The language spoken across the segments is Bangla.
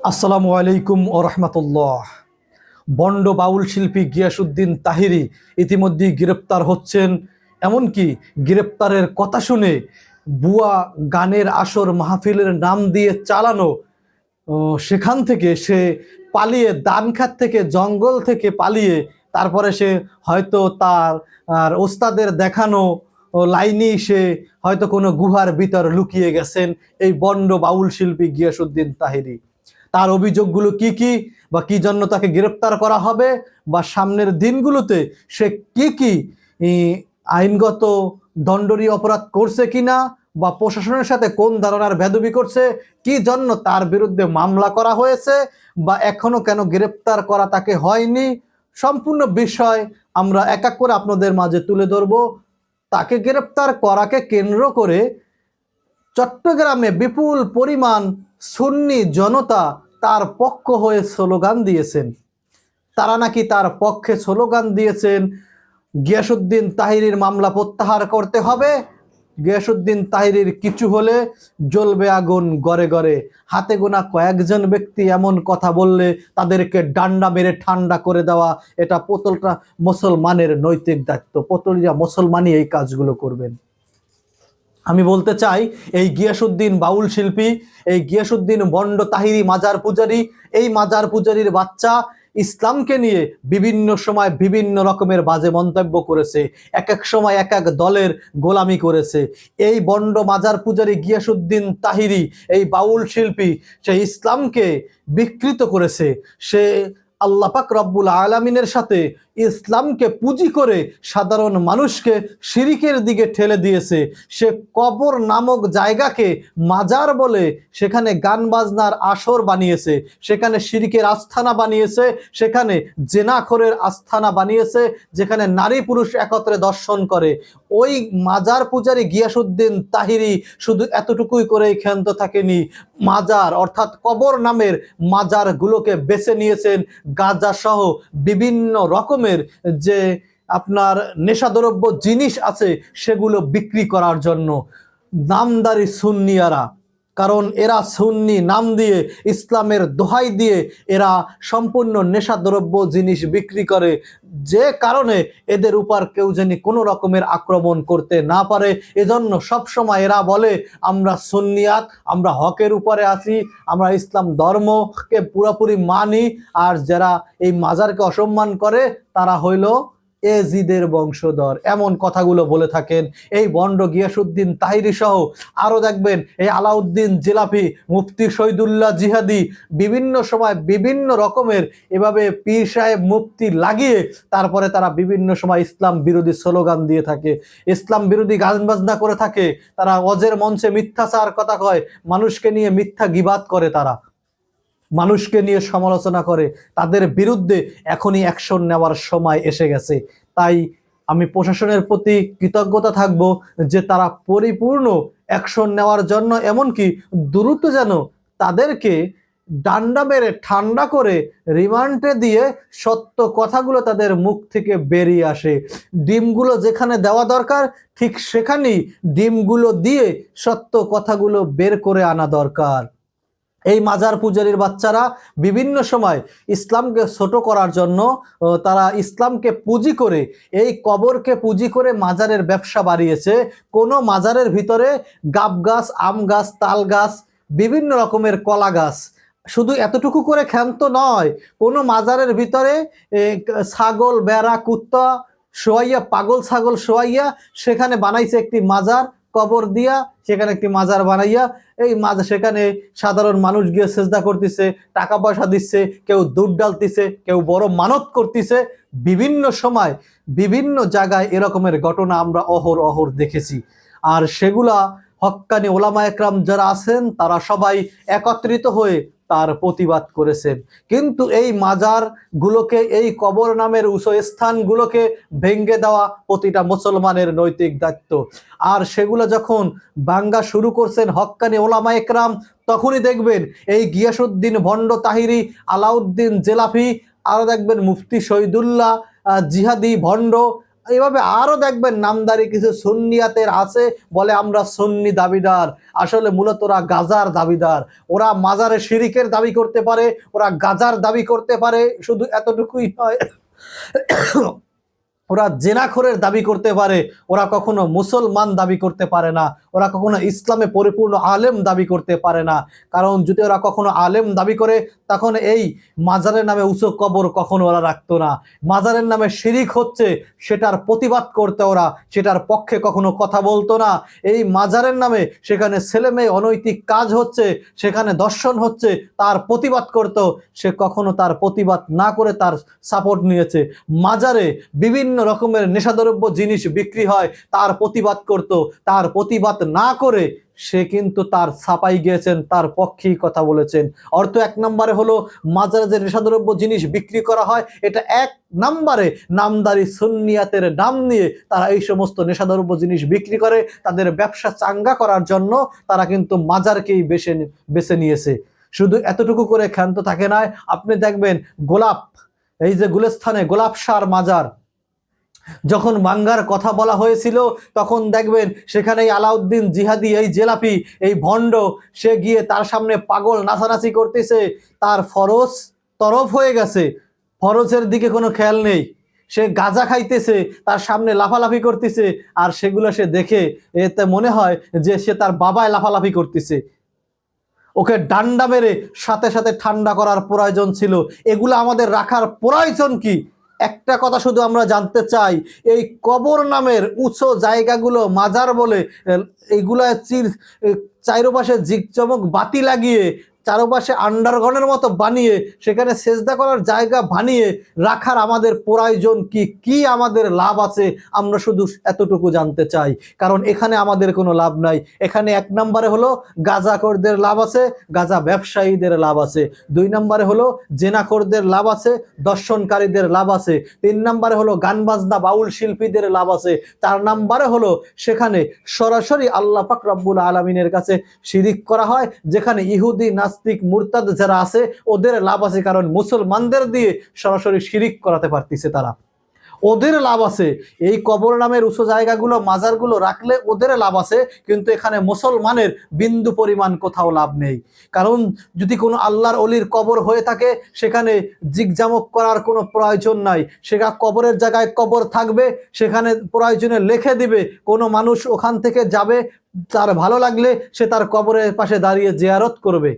আসসালামু আলাইকুম ও রহমতুল্লাহ। বন্ড বাউল শিল্পী গিয়াসুদ্দিন তাহিরি ইতিমধ্যেই গ্রেপ্তার হচ্ছেন। এমনকি গ্রেপ্তারের কথা শুনে বুয়া গানের আসর মাহফিলের নাম দিয়ে চালানো সেখান থেকে সে পালিয়ে দানখাত থেকে জঙ্গল থেকে পালিয়ে তারপরে সে হয়তো তার, আর ওস্তাদের দেখানো লাইনেই সে হয়তো কোনো গুহার ভিতর লুকিয়ে গেছেন এই বন্ড বাউল শিল্পী গিয়াসুদ্দিন তাহিরি। তার অভিযোগগুলো কি কি বা কি জন্য তাকে গ্রেপ্তার করা হবে বা সামনের দিনগুলোতে সে কি কি আইনগত দণ্ডনীয় অপরাধ করছে কিনা বা প্রশাসনের সাথে কোন ধারণার ভেদবি করছে, কি জন্য তার বিরুদ্ধে মামলা করা হয়েছে বা এখনও কেন গ্রেপ্তার করা তাকে হয়নি, সম্পূর্ণ বিষয় আমরা এক এক করে আপনাদের মাঝে তুলে ধরব। তাকে গ্রেপ্তার করাকে কেন্দ্র করে চট্টগ্রামে বিপুল পরিমাণ সুন্নি জনতা তার পক্ষ হয়ে স্লোগান দিয়েছেন। তারা নাকি তার পক্ষে স্লোগান দিয়েছেন গিয়াসুদ্দিন তাহিরির মামলা প্রত্যাহার করতে হবে গিয়াসুদ্দিন তাহিরির কিছু হলে জ্বলবে আগুন গড়ে গড়ে। হাতে গোনা কয়েকজন ব্যক্তি এমন কথা বললে তাদেরকে ডান্ডা মেরে ঠান্ডা করে দেওয়া, এটা পোতলটা মুসলমানের নৈতিক দায়িত্ব। পোতলিয়া মুসলমানই এই কাজগুলো করবেন। আমি বলতে চাই, এই গিয়াসুদ্দিন বাউল শিল্পী, এই গিয়াসুদ্দিন বন্ড তাহিরি মাজার পূজারি, এই মাজার পূজারির বাচ্চা ইসলামকে নিয়ে বিভিন্ন সময় বিভিন্ন রকমের বাজে মন্তব্য করেছে এক এক সময় এক এক দলের গোলামি করেছে। এই বন্ড মাজার পূজারি গিয়াসুদ্দিন তাহিরি, এই বাউল শিল্পী, সে ইসলামকে বিকৃত করেছে। সে আল্লাপাক রব্বুল আলমিনের সাথে ইসলামকে পুঁজি করে সাধারণ মানুষকে শিরিকের দিকে ঠেলে দিয়েছে। সে কবর নামক জায়গাকে মাজার বলে সেখানে গান বাজনার আসর বানিয়েছে, সেখানে শিরিকের আস্থানা বানিয়েছে, সেখানে জেনাখরের আস্থানা বানিয়েছে, যেখানে নারী পুরুষ একত্রে দর্শন করে। ওই মাজার পূজারী গিয়াসুদ্দিন তাহিরি শুধু এতটুকুই করেই ক্ষান্ত থাকেনি। মাজার অর্থাৎ কবর নামের মাজারগুলোকে বেছে নিয়েছেন গাঁজা সহ বিভিন্ন রকমের যে আপনার নেশাদ্রব্য জিনিস আছে সেগুলো বিক্রি করার জন্য নামদারি সুন্নিয়ারা কারণ এরা সুন্নি নাম দিয়ে, ইসলামের দোহাই দিয়ে এরা সম্পূর্ণ নেশাদ্রব্য জিনিস বিক্রি করে। যে কারণে এদের উপর কেউ যেন কোনো রকমের আক্রমণ করতে না পারে। এজন্য সবসময় এরা বলে, আমরা সুন্নিয়াত, আমরা হকের উপরে আছি, আমরা ইসলাম ধর্মকে পুরোপুরি মানি। আর যারা এই মাজারকে অসম্মান করে, তারা হইল এজিদের বংশধর। এমন কথাগুলো বলে থাকেন এই বন্ড গিয়াসুদ্দিন তাহিরি সহ। আরও দেখবেন এই আলাউদ্দিন জিলাপি, মুফতি শহীদুল্লাহ জিহাদি বিভিন্ন সময় বিভিন্ন রকমের এভাবে পীর সাহেব মুফতি লাগিয়ে তারপরে তারা বিভিন্ন সময় ইসলাম বিরোধী স্লোগান দিয়ে থাকে। ইসলাম বিরোধী গান বাজনা করে থাকে। তারা অজের মঞ্চে মিথ্যাচার কথা কয়। মানুষকে নিয়ে মিথ্যা গিবাদ করে তারা। মানুষকে নিয়ে সমালোচনা করে, তাদের বিরুদ্ধে এখনই অ্যাকশন নেওয়ার সময় এসে গেছে। তাই আমি প্রশাসনের প্রতি কৃতজ্ঞতা থাকব যে তারা পরিপূর্ণ অ্যাকশন নেওয়ার জন্য, এমনকি দ্রুত যেন তাদেরকে ডান্ডা মেরে, ঠান্ডা করে রিমান্ডে দিয়ে সত্য কথাগুলো তাদের মুখ থেকে বেরিয়ে আসে। ডিমগুলো যেখানে দেওয়া দরকার, ঠিক সেখানেই ডিমগুলো দিয়ে সত্য কথাগুলো বের করে আনা দরকার। এই মাজার পূজারীর বাচ্চারা বিভিন্ন সময় ইসলামকে ছোট করার জন্য তারা ইসলামকে পুঁজি করে, এই কবরকে পুঁজি করে মাজারের ব্যবসা বাড়িয়েছে। কোনো মাজারের ভিতরে গাব গাছ, আম গাছ, তাল গাছ, বিভিন্ন রকমের কলা গাছ। শুধু এতটুকু করে ক্ষান্ত নয়, কোনো মাজারের ভিতরে ছাগল, বেড়া, কুত্তা শোয়াইয়া পাগল ছাগল শোয়াইয়া সেখানে বানাইছে একটি মাজার। কবর দিয়া সেখানে একটি মাজার বানাইয়া, এই মাজার সেখানে সাধারণ মানুষ গিয়ে চেষ্টা করতেছে, টাকা পয়সা দিচ্ছে, কেউ দুধ ডালতেছে, কেউ বড় মানত করতেছে। বিভিন্ন সময় বিভিন্ন জায়গায় এরকমের ঘটনা আমরা অহর অহর দেখেছি। আর সেগুলা হক্কানি ওলামা একরাম যারা আছেন, তারা সবাই একত্রিত হয়ে তার প্রতিবাদ করেছেন কিন্তু এই মাজারগুলোকে, এই কবর নামের উঁচু স্থানগুলোকে ভেঙ্গে দেওয়া প্রতিটা মুসলমানের নৈতিক দায়িত্ব। আর সেগুলো যখন বাঙ্গা শুরু করছেন হক্কানি ওলামা একরাম, তখনই দেখবেন এই গিয়াসুদ্দিন ভণ্ড তাহিরি, আলাউদ্দিন জেলাফি আরও দেখবেন মুফতি শহীদুল্লাহ জিহাদি ভণ্ড এইভাবে আরও দেখবেন নামদারি কিছু সন্নিয়াতের আছে বলে আমরা সন্নি দাবিদার। আসলে মূলত ওরা গাজার দাবিদার। ওরা মাজারে শিরিকের দাবি করতে পারে, ওরা গাজার দাবি করতে পারে, শুধু এতটুকুই নয়। ওরা জেনাখোরের দাবি করতে পারে, ওরা কখনো মুসলমান দাবি করতে পারে না, ওরা কখনো ইসলামে পরিপূর্ণ আলেম দাবি করতে পারে না। কারণ যদি ওরা কখনো আলেম দাবি করে, তখন এই মাজারের নামে উঁচু কবর কখনো ওরা রাখতো না। মাজারের নামে শিরিক হচ্ছে, সেটার প্রতিবাদ করতে ওরা, সেটার পক্ষে কখনো কথা বলতো না। এই মাজারের নামে সেখানে ছেলে মেয়ে অনৈতিক কাজ হচ্ছে, সেখানে দর্শন হচ্ছে, তার প্রতিবাদ করতো, সে কখনো তার প্রতিবাদ না করে তার সাপোর্ট নিয়েছে। মাজারে বিভিন্ন রকমের নেশাদ্রব্য জিনিস বিক্রি হয়, তার প্রতিবাদ করত। তার প্রতিবাদ না করে সে কিন্তু তার ছাপাই গিয়েছেন, তার পক্ষেই কথা বলেছেন। অর্থ এক নম্বরে হলো মাজারে যে নেশাদ্রব্য জিনিস বিক্রি করা হয়, এটা এক নম্বরে নামদারি সুন্নিয়াতের নাম নিয়ে তারা এই সমস্ত নেশাদ্রব্য জিনিস বিক্রি করে, তাদের ব্যবসা চাঙ্গা করার জন্য তারা কিন্তু মাজারকেই বেছে বেছে নিয়েছে। শুধু এতটুকু করে ক্ষান্ত থাকে না আপনি দেখবেন গোলাপ, এই যে গুলেস্থানে গোলাপ সার মাজার যখন বাঙ্গার কথা বলা হয়েছিল, তখন দেখবেন সেখানে আলাউদ্দিন জিহাদি, এই জেলাপি, এই ভণ্ড, সে গিয়ে তার সামনে পাগল নাচানাচি করতেছে। তার ফরজ তরফ হয়ে গেছে। ফরজের দিকে কোনো খেয়াল নেই। সে গাঁজা খাইতেছে, তার সামনে লাফালাফি করতেছে, আর সেগুলো সে দেখে এতে মনে হয় যে সে তার বাবায় লাফালাফি করতেছে। ওকে ডান্ডা মেরে সাথে সাথে ঠান্ডা করার প্রয়োজন ছিল। এগুলো আমাদের রাখার প্রয়োজন কি? একটা কথা শুধু আমরা জানতে চাই, এই কবর নামের উঁচু জায়গাগুলো মাজার বলে এইগুলা চির চারোপাশে জিকচমক বাতি লাগিয়ে চারোপাশে আন্ডারগ্রাউন্ডের মতো বানিয়ে, সেখানে সেজদা করার জায়গা বানিয়ে রাখার আমাদের প্রয়োজন কি? কি আমাদের লাভ আছে? আমরা শুধু এতটুকু জানতে চাই। কারণ এখানে আমাদের কোনো লাভ নাই। এখানে এক নম্বরে হলো গাজাখোরদের লাভ আছে, গাজা ব্যবসায়ীদের লাভ আছে। দুই নম্বরে হলো জেনাকরদের লাভ আছে, দর্শনকারীদের লাভ আছে। তিন নম্বরে হলো গান বাজনা বাউল শিল্পীদের লাভ আছে। চার নম্বরে হলো সেখানে সরাসরি আল্লাহ পাক রব্বুল আলমিনের কাছে শিরিক করা হয়, যেখানে ইহুদি নাস্তিক, মুরতাদ যারা আছে, ওদের লাভ আছে কারণ মুসলমানদের দিয়ে সরাসরি শিরিক করাতে পারতিছে তারা। ওদের লাভ আছে, এই কবর নামের উঁচু জায়গাগুলো, মাজারগুলো রাখলে ওদের লাভ আছে, কিন্তু এখানে মুসলমানের বিন্দু পরিমাণ কোথাও লাভ নেই। কারণ যদি কোনো আল্লাহর অলির কবর হয়ে থাকে, সেখানে জিগজামক করার কোনো প্রয়োজন নাই। সেটা কবরের জায়গায় কবর থাকবে, সেখানে প্রয়োজনে লিখে দিবে, কোনো মানুষ ওখান থেকে যাবে, তার ভালো লাগলে সে তার কবরের পাশে দাঁড়িয়ে জেয়ারত করবে।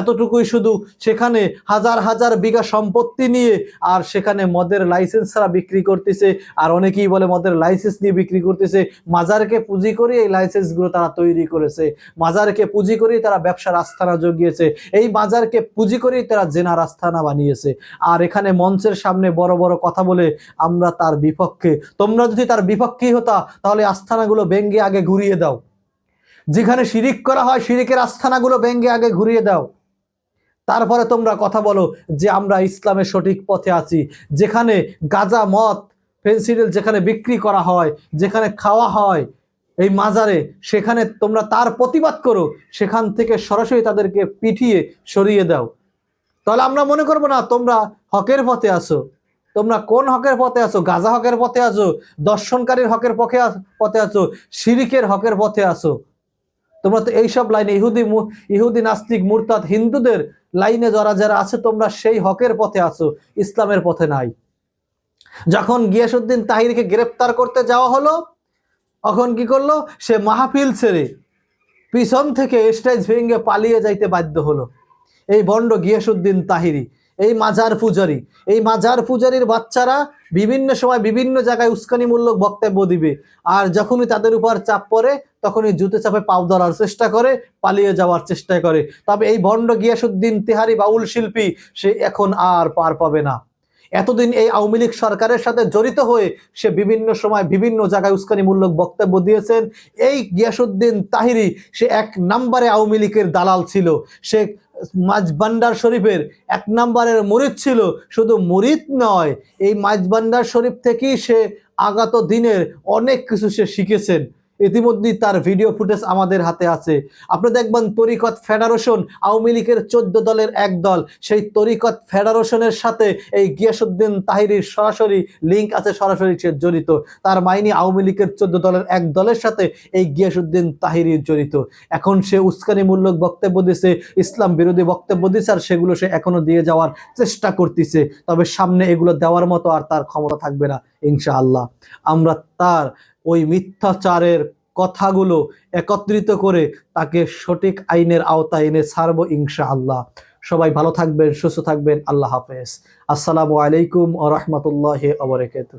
এতটুকুই শুধু সেখানে হাজার হাজার বিঘা সম্পত্তি নিয়ে আর সেখানে মদের লাইসেন্স ছাড়া বিক্রি করতেছে। আর অনেকেই বলে মদের লাইসেন্স নিয়ে বিক্রি করতেছে। মাজারকে পুঁজি করে এই লাইসেন্সগুলো তারা তৈরি করেছে। মাজারকে পুঁজি করেই তারা ব্যবসার আস্থানা জগিয়েছে। এই মাজারকে পুঁজি করেই তারা জেনার আস্থানা বানিয়েছে। আর এখানে মঞ্চের সামনে বড় বড় কথা বলে আমরা তার বিপক্ষে। তোমরা যদি তার বিপক্ষেই হতা, তাহলে আস্থানাগুলো ব্যঙ্গে আগে ঘুরিয়ে দাও। যেখানে শিরিক করা হয়, শিরিকের আস্থানাগুলো ব্যঙ্গে আগে ঘুরিয়ে দাও। তারপরে তোমরা কথা বলো যে আমরা ইসলামের সঠিক পথে আছি। যেখানে গাজা মদ ফেন্সিডিল যেখানে বিক্রি করা হয়, যেখানে খাওয়া হয়, এই মাজারে, সেখানে তোমরা তার প্রতিবাদ করো। সেখান থেকে সরাসরি তাদেরকে পিটিয়ে সরিয়ে দাও। তাহলে আমরা মনে করব না তোমরা হকের পথে আছো। তোমরা কোন হকের পথে আছো? গাজা হকের পথে আছো? দর্শনকারীর হকের আছ- পথে আছো? শিরিকের হকের পথে আছো? তোমরা তো এইসব লাইনে ইহুদি ইহুদি নাস্তিক, মুরতাদ, হিন্দুদের লাইনে যারা যারা আছে, তোমরা সেই হকের পথে আছো, ইসলামের পথে নাই। যখন গিয়াসুদ্দিন তাহিরকে গ্রেপ্তার করতে যাওয়া হলো, তখন কি করল? সে মাহফিল ছেড়ে পিছন থেকে স্টেজ ভেঙে পালিয়ে যাইতে বাধ্য হলো। এই বন্ড গিয়াসুদ্দিন তাহিরি, এই মাজার পূজারি, এই মাজার পূজারির বাচ্চারা বিভিন্ন সময় বিভিন্ন জায়গায় উস্কানিমূলক বক্তব্য দিবে। আর যখনই তাদের উপর চাপ পড়ে তখনই জুতে চাপে পাও ধরার চেষ্টা করে, পালিয়ে যাওয়ার চেষ্টা করে। তবে এই ভণ্ড গিয়াসুদ্দিন তিহারি বাউল শিল্পী, সে এখন আর পার পাবে না। এতদিন এই আওয়ামী লীগ সরকারের সাথে জড়িত হয়ে সে বিভিন্ন সময় বিভিন্ন জায়গায় উস্কানিমূলক বক্তব্য দিয়েছেন। এই গিয়াসুদ্দিন তাহিরি, সে এক নম্বরে আওয়ামী লীগের দালাল ছিল। সে মাঝবান্ডার শরীফের এক নম্বরের মুরিদ ছিল। শুধু মুরিদ নয়, এই মাঝবান্ডার শরীফ থেকেই সে আগাত দিনের অনেক কিছু সে শিখেছেন। ইতিমধ্যেই তার ভিডিও ফুটেজ আমাদের হাতে আছে। আপনি দেখবেন তরিকত ফেডারেশন আওয়ামী লীগের চোদ্দ দলের এক দল। সেই তরিকত ফেডারেশনের সাথে এই গিয়াসুদ্দিন তাহিরির সরাসরি লিঙ্ক আছে, সরাসরি সে জড়িত। তার মাইনি আওয়ামী লীগের চোদ্দ দলের এক দলের সাথে এই গিয়াসুদ্দিন তাহিরি জড়িত। এখন সে উস্কানিমূলক বক্তব্য দিছে, ইসলাম বিরোধী বক্তব্য দিছে আর সেগুলো সে এখনও দিয়ে যাওয়ার চেষ্টা করতেছে। তবে সামনে এগুলো দেওয়ার মতো আর তার ক্ষমতা থাকবে না, ইনশাআল্লাহ। আমরা তার ওই মিথ্যাচারের কথাগুলো একত্রিত করে তাকে সঠিক আইনের আওতায় এনে ছাড়বো ইনশাআল্লাহ। সবাই ভালো থাকবেন, সুস্থ থাকবেন, আল্লাহ হাফেজ। আসসালামু আলাইকুম আ রহমতুল্লাহ আবরকাত